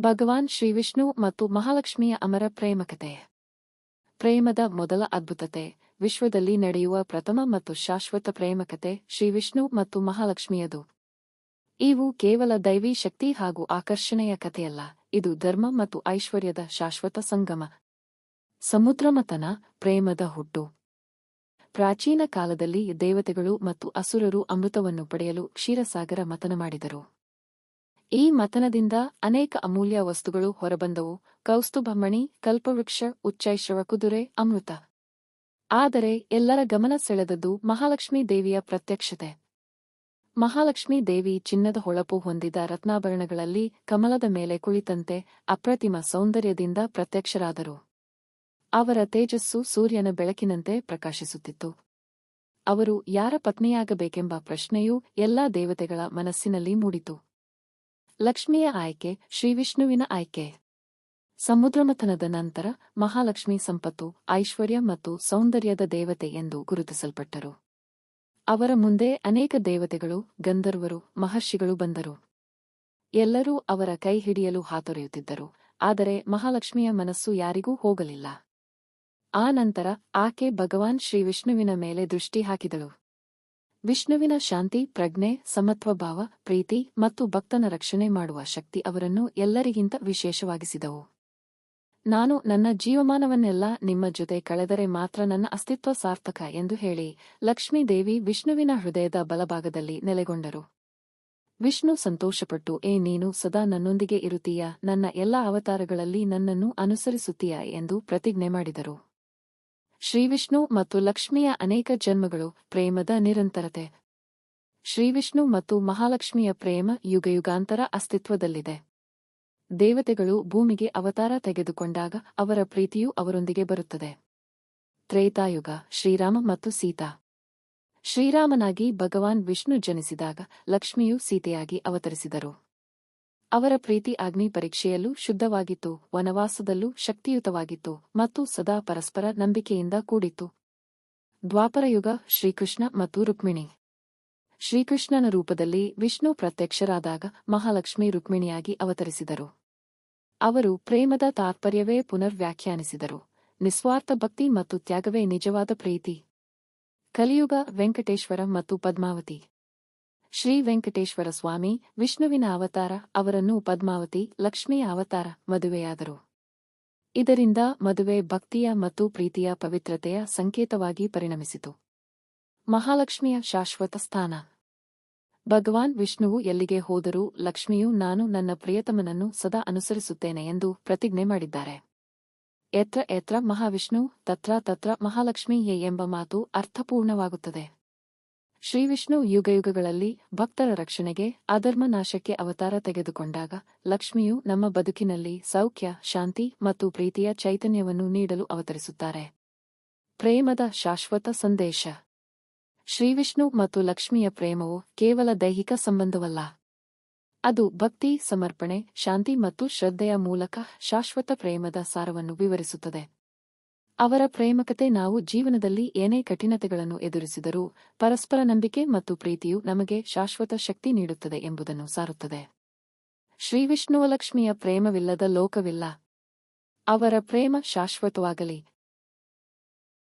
ಭಗವಾನ್ ಶ್ರೀವಿಷ್ಣು ಮತ್ತು ಮಹಾಲಕ್ಷ್ಮಿಯ ಅಮರ ಪ್ರೇಮಕತೆ. ಪ್ರೇಮದ ಮೊದಲ ಅದ್ಭುತತೆ, ವಿಶ್ವದಲ್ಲಿ ನಡೆಯುವ ಪ್ರಥಮ ಮತ್ತು ಶಾಶ್ವತ ಪ್ರೇಮಕತೆ ಶ್ರೀವಿಷ್ಣು ಮತ್ತು ಮಹಾಲಕ್ಷ್ಮಿಯದು. ಇವು ಕೇವಲ ದೈವಿ ಶಕ್ತಿ ಹಾಗೂ ಆಕರ್ಷಣೆಯ ಕಥೆಯಲ್ಲ, ಇದು ಧರ್ಮ ಮತ್ತು ಐಶ್ವರ್ಯದ ಶಾಶ್ವತ ಸಂಗಮ. ಸಮುದ್ರಮತನ ಪ್ರೇಮದ ಹುಟ್ಟು. ಪ್ರಾಚೀನ ಕಾಲದಲ್ಲಿ ದೇವತೆಗಳು ಮತ್ತು ಅಸುರರು ಅಮೃತವನ್ನು ಪಡೆಯಲು ಕ್ಷೀರಸಾಗರ ಮತನ ಮಾಡಿದರು. ಈ ಮತನದಿಂದ ಅನೇಕ ಅಮೂಲ್ಯ ವಸ್ತುಗಳು ಹೊರಬಂದವು. ಕೌಸ್ತುಭಮಣಿ ಕಲ್ಪವೃಕ್ಷ ಉಚ್ಚೈಶ್ರವ ಕುದುರೆ, ಅಮೃತ. ಆದರೆ ಎಲ್ಲರ ಗಮನ ಸೆಳೆದದ್ದು ಮಹಾಲಕ್ಷ್ಮೀ ದೇವಿಯ ಪ್ರತ್ಯಕ್ಷತೆ. ಮಹಾಲಕ್ಷ್ಮೀ ದೇವಿ ಚಿನ್ನದ ಹೊಳಪು ಹೊಂದಿದ ರತ್ನಾಭರಣಗಳಲ್ಲಿ ಕಮಲದ ಮೇಲೆ ಕುಳಿತಂತೆ ಅಪ್ರತಿಮ ಸೌಂದರ್ಯದಿಂದ ಪ್ರತ್ಯಕ್ಷರಾದರು. ಅವರ ತೇಜಸ್ಸು ಸೂರ್ಯನ ಬೆಳಕಿನಂತೆ ಪ್ರಕಾಶಿಸುತ್ತಿತ್ತು. ಅವರು ಯಾರ ಪತ್ನಿಯಾಗಬೇಕೆಂಬ ಪ್ರಶ್ನೆಯೂ ಎಲ್ಲಾ ದೇವತೆಗಳ ಮನಸ್ಸಿನಲ್ಲಿ ಮೂಡಿತು. ಲಕ್ಷ್ಮಿಯ ಆಯ್ಕೆ, ಶ್ರೀವಿಷ್ಣುವಿನ ಆಯ್ಕೆ. ಸಮುದ್ರಮಥನದ ನಂತರ ಮಹಾಲಕ್ಷ್ಮಿ ಸಂಪತ್ತು, ಐಶ್ವರ್ಯ ಮತ್ತು ಸೌಂದರ್ಯದ ದೇವತೆ ಎಂದು ಗುರುತಿಸಲ್ಪಟ್ಟರು. ಅವರ ಮುಂದೆ ಅನೇಕ ದೇವತೆಗಳು, ಗಂಧರ್ವರು, ಮಹರ್ಷಿಗಳು ಬಂದರು. ಎಲ್ಲರೂ ಅವರ ಕೈ ಹಿಡಿಯಲು ಹಾತೊರೆಯುತ್ತಿದ್ದರು, ಆದರೆ ಮಹಾಲಕ್ಷ್ಮಿಯ ಮನಸ್ಸು ಯಾರಿಗೂ ಹೋಗಲಿಲ್ಲ. ಆ ನಂತರ ಆಕೆ ಭಗವಾನ್ ಶ್ರೀವಿಷ್ಣುವಿನ ಮೇಲೆ ದೃಷ್ಟಿ ಹಾಕಿದಳು. ವಿಷ್ಣುವಿನ ಶಾಂತಿ, ಪ್ರಜ್ಞೆ, ಸಮತ್ವಭಾವ, ಪ್ರೀತಿ ಮತ್ತು ಭಕ್ತನ ರಕ್ಷಣೆ ಮಾಡುವ ಶಕ್ತಿ ಅವರನ್ನು ಎಲ್ಲರಿಗಿಂತ ವಿಶೇಷವಾಗಿಸಿದವು. ನಾನು ನನ್ನ ಜೀವಮಾನವನ್ನೆಲ್ಲ ನಿಮ್ಮ ಜೊತೆ ಕಳೆದರೆ ಮಾತ್ರ ನನ್ನ ಅಸ್ತಿತ್ವ ಸಾರ್ಥಕ ಎಂದು ಹೇಳಿ ಲಕ್ಷ್ಮೀದೇವಿ ವಿಷ್ಣುವಿನ ಹೃದಯದ ಬಲಭಾಗದಲ್ಲಿ ನೆಲೆಗೊಂಡರು. ವಿಷ್ಣು ಸಂತೋಷಪಟ್ಟು, ಏ ನೀನು ಸದಾ ನನ್ನೊಂದಿಗೆ ಇರುತ್ತೀಯ? ನನ್ನ ಎಲ್ಲ ಅವತಾರಗಳಲ್ಲಿ ನನ್ನನ್ನು ಅನುಸರಿಸುತ್ತೀಯ? ಎಂದು ಪ್ರತಿಜ್ಞೆ ಮಾಡಿದರು. ಶ್ರೀವಿಷ್ಣು ಮತ್ತು ಲಕ್ಷ್ಮಿಯ ಅನೇಕ ಜನ್ಮಗಳು ಪ್ರೇಮದ ನಿರಂತರತೆ. ಶ್ರೀವಿಷ್ಣು ಮತ್ತು ಮಹಾಲಕ್ಷ್ಮಿಯ ಪ್ರೇಮ ಯುಗಯುಗಾಂತರ ಅಸ್ತಿತ್ವದಲ್ಲಿದೆ. ದೇವತೆಗಳು ಭೂಮಿಗೆ ಅವತಾರ ತೆಗೆದುಕೊಂಡಾಗ ಅವರ ಪ್ರೀತಿಯೂ ಅವರೊಂದಿಗೆ ಬರುತ್ತದೆ. ತ್ರೇತಾಯುಗ, ಶ್ರೀರಾಮ ಮತ್ತು ಸೀತಾ. ಶ್ರೀರಾಮನಾಗಿ ಭಗವಾನ್ ವಿಷ್ಣು ಜನಿಸಿದಾಗ ಲಕ್ಷ್ಮಿಯು ಸೀತೆಯಾಗಿ ಅವತರಿಸಿದರು. ಅವರ ಪ್ರೀತಿ ಅಗ್ನಿ ಪರೀಕ್ಷೆಯಲ್ಲೂ ಶುದ್ಧವಾಗಿತ್ತು, ವನವಾಸದಲ್ಲೂ ಶಕ್ತಿಯುತವಾಗಿತ್ತು ಮತ್ತು ಸದಾ ಪರಸ್ಪರ ನಂಬಿಕೆಯಿಂದ ಕೂಡಿತ್ತು. ದ್ವಾಪರಯುಗ ಶ್ರೀಕೃಷ್ಣ ಮತ್ತು ರುಕ್ಮಿಣಿ. ಶ್ರೀಕೃಷ್ಣನ ರೂಪದಲ್ಲಿ ವಿಷ್ಣು ಪ್ರತ್ಯಕ್ಷರಾದಾಗ ಮಹಾಲಕ್ಷ್ಮಿ ರುಕ್ಮಿಣಿಯಾಗಿ ಅವತರಿಸಿದರು. ಅವರು ಪ್ರೇಮದ ತಾತ್ಪರ್ಯವೇ ಪುನರ್ ವ್ಯಾಖ್ಯಾನಿಸಿದರು ನಿಸ್ವಾರ್ಥ ಭಕ್ತಿ ಮತ್ತು ತ್ಯಾಗವೇ ನಿಜವಾದ ಪ್ರೀತಿ. ಕಲಿಯುಗ, ವೆಂಕಟೇಶ್ವರ ಮತ್ತು ಪದ್ಮಾವತಿ. ಶ್ರೀ ವೆಂಕಟೇಶ್ವರ ಸ್ವಾಮಿ, ವಿಷ್ಣುವಿನ ಅವತಾರ, ಅವರನ್ನು ಪದ್ಮಾವತಿ ಲಕ್ಷ್ಮಿಯ ಅವತಾರ, ಮದುವೆಯಾದರು. ಇದರಿಂದ ಮದುವೆ ಭಕ್ತಿಯ ಮತ್ತು ಪ್ರೀತಿಯ ಪವಿತ್ರತೆಯ ಸಂಕೇತವಾಗಿ ಪರಿಣಮಿಸಿತು. ಮಹಾಲಕ್ಷ್ಮಿಯ ಶಾಶ್ವತ ಸ್ಥಾನ. ಭಗವಾನ್ ವಿಷ್ಣುವು ಎಲ್ಲಿಗೆ ಹೋದರೂ ಲಕ್ಷ್ಮಿಯು ನಾನು ನನ್ನ ಪ್ರಿಯತಮನನ್ನು ಸದಾ ಅನುಸರಿಸುತ್ತೇನೆ ಎಂದು ಪ್ರತಿಜ್ಞೆ ಮಾಡಿದ್ದಾರೆ. ಎತ್ರ ಎತ್ರ ಮಹಾವಿಷ್ಣು, ತತ್ರ ತತ್ರ ಮಹಾಲಕ್ಷ್ಮಿಯೇ ಎಂಬ ಮಾತು ಅರ್ಥಪೂರ್ಣವಾಗುತ್ತದೆ. ಶ್ರೀವಿಷ್ಣು ಯುಗಯುಗಗಳಲ್ಲಿ ಭಕ್ತರ ರಕ್ಷಣೆಗೆ ಅಧರ್ಮ ನಾಶಕ್ಕೆ ಅವತಾರ ತೆಗೆದುಕೊಂಡಾಗ, ಲಕ್ಷ್ಮಿಯು ನಮ್ಮ ಬದುಕಿನಲ್ಲಿ ಸೌಖ್ಯ, ಶಾಂತಿ ಮತ್ತು ಪ್ರೀತಿಯ ಚೈತನ್ಯವನ್ನು ನೀಡಲು ಅವತರಿಸುತ್ತಾರೆ. ಪ್ರೇಮದ ಶಾಶ್ವತ ಸಂದೇಶ. ಶ್ರೀವಿಷ್ಣು ಮತ್ತು ಲಕ್ಷ್ಮಿಯ ಪ್ರೇಮವು ಕೇವಲ ದೈಹಿಕ ಸಂಬಂಧವಲ್ಲ. ಅದು ಭಕ್ತಿ, ಸಮರ್ಪಣೆ, ಶಾಂತಿ ಮತ್ತು ಶ್ರದ್ಧೆಯ ಮೂಲಕ ಶಾಶ್ವತ ಪ್ರೇಮದ ಸಾರವನ್ನು ವಿವರಿಸುತ್ತದೆ. ಅವರ ಪ್ರೇಮಕತೆ ನಾವು ಜೀವನದಲ್ಲಿ ಏನೇ ಕಠಿಣತೆಗಳನ್ನು ಎದುರಿಸಿದರೂ ಪರಸ್ಪರ ನಂಬಿಕೆ ಮತ್ತು ಪ್ರೀತಿಯು ನಮಗೆ ಶಾಶ್ವತ ಶಕ್ತಿ ನೀಡುತ್ತದೆ ಎಂಬುದನ್ನು ಸಾರುತ್ತದೆ. ಶ್ರೀವಿಷ್ಣುವಲಕ್ಷ್ಮಿಯ ಪ್ರೇಮವಿಲ್ಲದ ಲೋಕವಿಲ್ಲ. ಅವರ ಪ್ರೇಮ ಶಾಶ್ವತವಾಗಲಿ.